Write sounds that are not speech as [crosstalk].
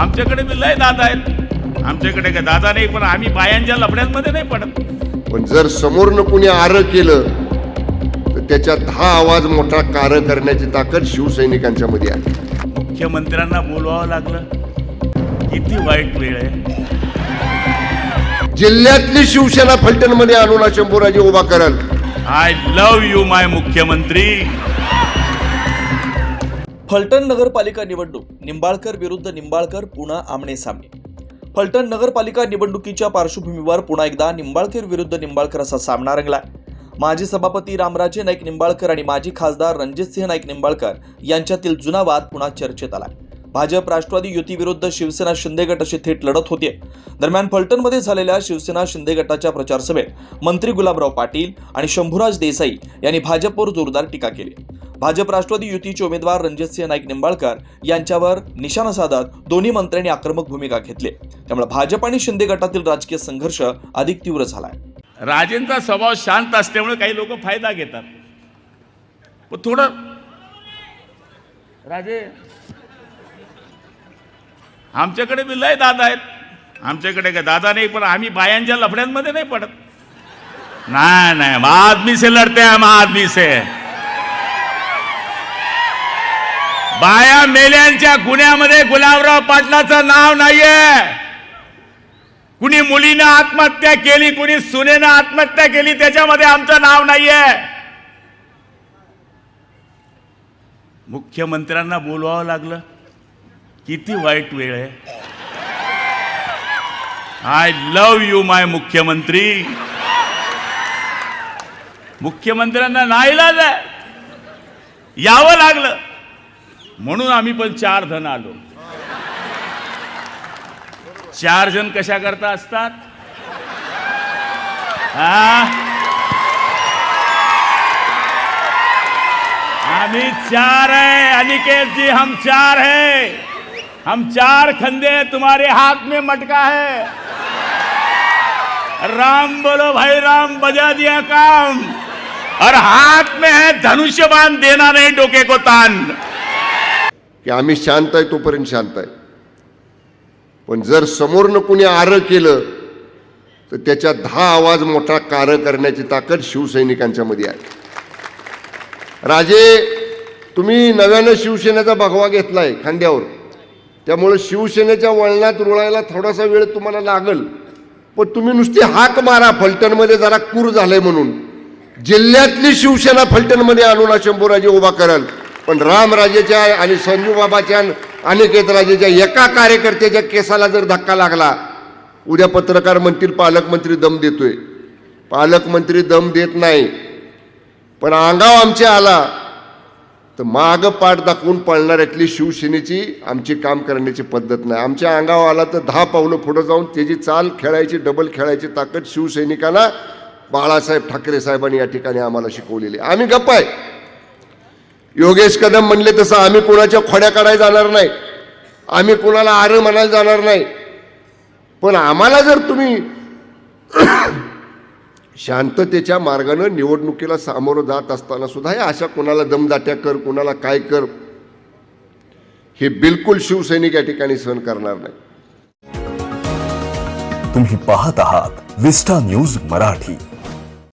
आमच्याकडे बी लय दादा आहेत. आमच्याकडे काय दादा नाही पण आम्ही बायांच्या लफड्यांमध्ये नाही पडत. पण जर समोरनं कुणी आर केलं तर त्याच्या दहा आवाज मोठा कार करण्याची ताकद शिवसैनिकांच्या मध्ये आहे. मुख्यमंत्र्यांना बोलवावं लागलं. किती वाईट वेळ आहे. जिल्ह्यातली शिवसेना फलटणमध्ये हा शंभूराजे उभा कराल. आय लव्ह यू माय मुख्यमंत्री. फलटण नगरपालिका निवडणूक. निंबाळकर विरुद्ध निंबाळकर पुन्हा आमने सामने. फलटण नगरपालिका निवडणुकीच्या पार्श्वभूमीवर पुन्हा एकदा निंबाळकर विरुद्ध निंबाळकर असा सामना रंगला माजी सभापती रामराजे नाईक निंबाळकर आणि माजी खासदार रणजितसिंह नाईक निंबाळकर यांच्यातील जुना वाद पुन्हा चर्चेत आला भाजप राष्ट्रवादी युतीविरुद्ध शिवसेना शिंदे गट अशी थेट लढत होती. दरम्यान फलटणमध्ये झालेल्या शिवसेना शिंदे गटाच्या प्रचार सभेत मंत्री गुलाबराव पाटील आणि शंभूराज देसाई यांनी भाजपवर जोरदार टीका केली. भाजप राष्ट्रवादी युतीचे उमेदवार रणजितसिंह नाईक निंबाळकर यांच्यावर निशाणा साधत दोन्ही मंत्र्यांनी आक्रमक भूमिका घेतली. त्यामुळे भाजप आणि शिंदे गटातील राजकीय संघर्ष अधिक तीव्र झालाय. राजेंचा स्वभाव शांत असल्यामुळे काही लोक फायदा घेतात. थोडं राजे आमच्याकडे बी लय दादा आहेत. आमच्याकडे काय दादा नाही पण आम्ही बायांच्या लफड्यांमध्ये नाही पडत. नाही नाही हम आदमी से लढते हम आदमी से बाया मेल्यांच्या गुन्ह्यामध्ये गुलाबराव पाटलाचं नाव नाहीये. कुणी मुलीनं आत्महत्या केली कुणी सुनेनं आत्महत्या केली त्याच्यामध्ये आमचं नाव नाहीये. मुख्यमंत्र्यांना बोलवावं लागलं. किती वाईट वेळ आहे. आय लव यू माय मुख्यमंत्री. मुख्यमंत्र्यांना नाही आहे. यावं लागलं. म्हणून आम्ही पण चार जण आलो. चार जण कशा करता असतात? हा आम्ही चार है अनिकेत जी हम चार है. हम चार खंदे तुम्हारे हाथ में मटका है. राम बोलो भाई राम बजा दिया काम. और हाथ में है धनुष्य बांध देना नहीं डोके को तान. की आम्ही शांत आहे तोपर्यंत शांत आहे. पण जर समोरनं कुणी आर केलं तर त्याच्या दहा आवाज मोठा कार करण्याची ताकद शिवसैनिकांच्या मध्ये आहे. राजे तुम्ही नव्यानं शिवसेनेचा भगवा घेतलाय खांद्यावर. त्यामुळे शिवसेनेच्या वळणात रुळायला थोडासा वेळ तुम्हाला लागल. पण तुम्ही नुसती हाक मारा फलटणमध्ये जरा कूर झालंय म्हणून. जिल्ह्यातली शिवसेना फलटणमध्ये आणून शंभूराजे उभा कराल. पण रामराजेच्या आणि संजूबाबाच्या अनिकेत राजेच्या एका कार्यकर्त्याच्या केसाला जर धक्का लागला उद्या पत्रकार म्हणतील पालकमंत्री दम देतोय. पालकमंत्री दम देत नाही. पण अंगाव आमच्या आला तर माग पाठ दाखवून पळणाऱ्यातली शिवसेनेची आमची काम करण्याची पद्धत नाही. आमच्या अंगावर आला तर दहा पावलं पुढं जाऊन त्याची चाल खेळायची डबल खेळायची ताकद शिवसैनिकांना बाळासाहेब ठाकरे साहेबांनी या ठिकाणी आम्हाला शिकवलेली आम्ही गप्प आहे. योगेश कदम म्हणले तसं आम्ही कोणाच्या खोड्या काढायला जाणार नाही. आम्ही कोणाला आरं म्हणायला जाणार नाही. पण आम्हाला जर तुम्ही [coughs] शांततेच्या मार्गानं निवडणुकीला सामोरं जात असताना सुद्धा हे अशा कोणाला दमदाट्या कर कोणाला काय कर हे बिलकुल शिवसैनिक या ठिकाणी सहन करणार नाही. तुम्ही पाहत आहात विस्टा न्यूज मराठी.